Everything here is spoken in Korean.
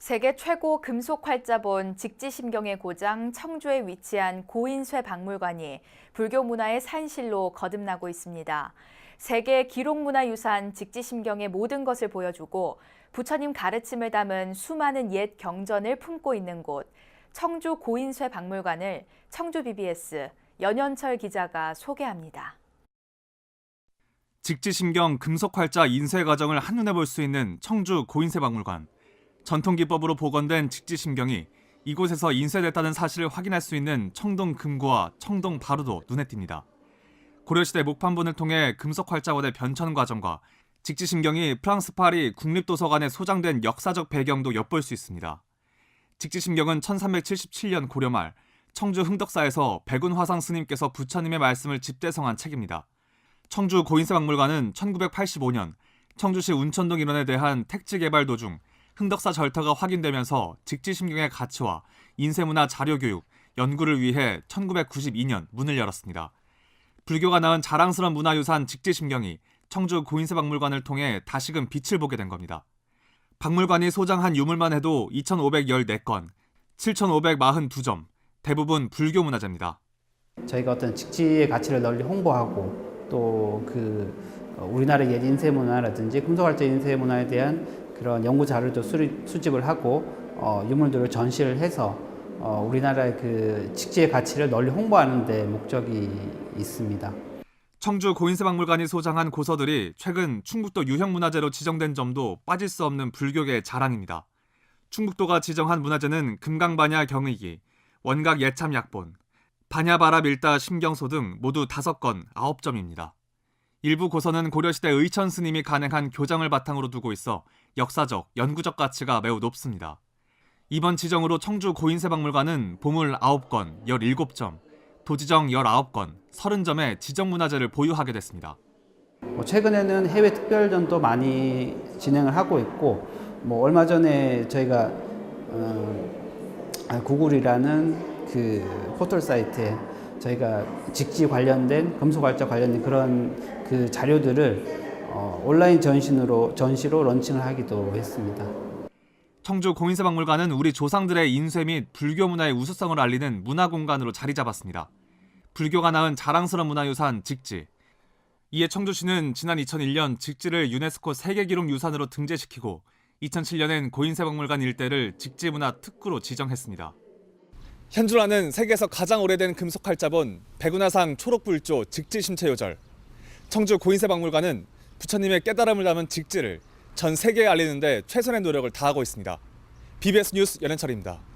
세계 최고 금속 활자본 직지심경의 고장 청주에 위치한 고인쇠 박물관이 불교 문화의 산실로 거듭나고 있습니다. 세계 기록문화유산 직지심경의 모든 것을 보여주고 부처님 가르침을 담은 수많은 옛 경전을 품고 있는 곳 청주 고인쇠 박물관을 청주 BBS 연현철 기자가 소개합니다. 직지심경 금속활자 인쇄 과정을 한눈에 볼 수 있는 청주 고인쇄 박물관. 전통 기법으로 복원된 직지심경이 이곳에서 인쇄됐다는 사실을 확인할 수 있는 청동 금고와 청동 바루도 눈에 띕니다. 고려시대 목판본을 통해 금속 활자원의 변천 과정과 직지심경이 프랑스 파리 국립도서관에 소장된 역사적 배경도 엿볼 수 있습니다. 직지심경은 1377년 고려 말 청주 흥덕사에서 백운 화상 스님께서 부처님의 말씀을 집대성한 책입니다. 청주 고인쇄박물관은 1985년 청주시 운천동 일원에 대한 택지 개발 도중 흥덕사 절터가 확인되면서 직지심경의 가치와 인쇄문화 자료 교육, 연구를 위해 1992년 문을 열었습니다. 불교가 낳은 자랑스러운 문화유산 직지심경이 청주 고인쇄박물관을 통해 다시금 빛을 보게 된 겁니다. 박물관이 소장한 유물만 해도 2,514건, 7,542점, 대부분 불교 문화재입니다. 저희가 어떤 직지의 가치를 널리 홍보하고 또 그 우리나라 옛 인쇄 문화라든지 금속활자 인쇄 문화에 대한 그런 연구 자료도 수집을 하고 어, 유물들을 전시를 해서 어, 우리나라의 그 직지의 가치를 널리 홍보하는 데 목적이 있습니다. 청주 고인쇄박물관이 소장한 고서들이 최근 충북도 유형문화재로 지정된 점도 빠질 수 없는 불교계의 자랑입니다. 충북도가 지정한 문화재는 금강반야 경의기, 원각 예참 약본, 반야바라 밀다 심경소 등 모두 5건 9점입니다. 일부 고서는 고려시대 의천 스님이 간행한 교장을 바탕으로 두고 있어 역사적, 연구적 가치가 매우 높습니다. 이번 지정으로 청주 고인쇄박물관은 보물 9건, 17점, 도지정 19건, 30점의 지정문화재를 보유하게 됐습니다. 뭐 최근에는 해외 특별전도 많이 진행을 하고 있고 뭐 얼마 전에 저희가 어, 구글이라는 그 포털 사이트에 저희가 직지 관련된 금속활자 관련된 그런 그 자료들을 어, 온라인 전신으로 전시로 런칭을 하기도 했습니다. 청주 고인쇄박물관은 우리 조상들의 인쇄 및 불교 문화의 우수성을 알리는 문화 공간으로 자리 잡았습니다. 불교가 낳은 자랑스러운 문화유산 직지. 이에 청주시는 지난 2001년 직지를 유네스코 세계기록유산으로 등재시키고 2007년엔 고인쇄박물관 일대를 직지문화 특구로 지정했습니다. 현존하는 세계에서 가장 오래된 금속 활자본 백운화상 초록불조 직지 심체요절. 청주 고인쇄박물관은 부처님의 깨달음을 담은 직지를 전 세계에 알리는데 최선의 노력을 다하고 있습니다. BBS 뉴스 연현철입니다.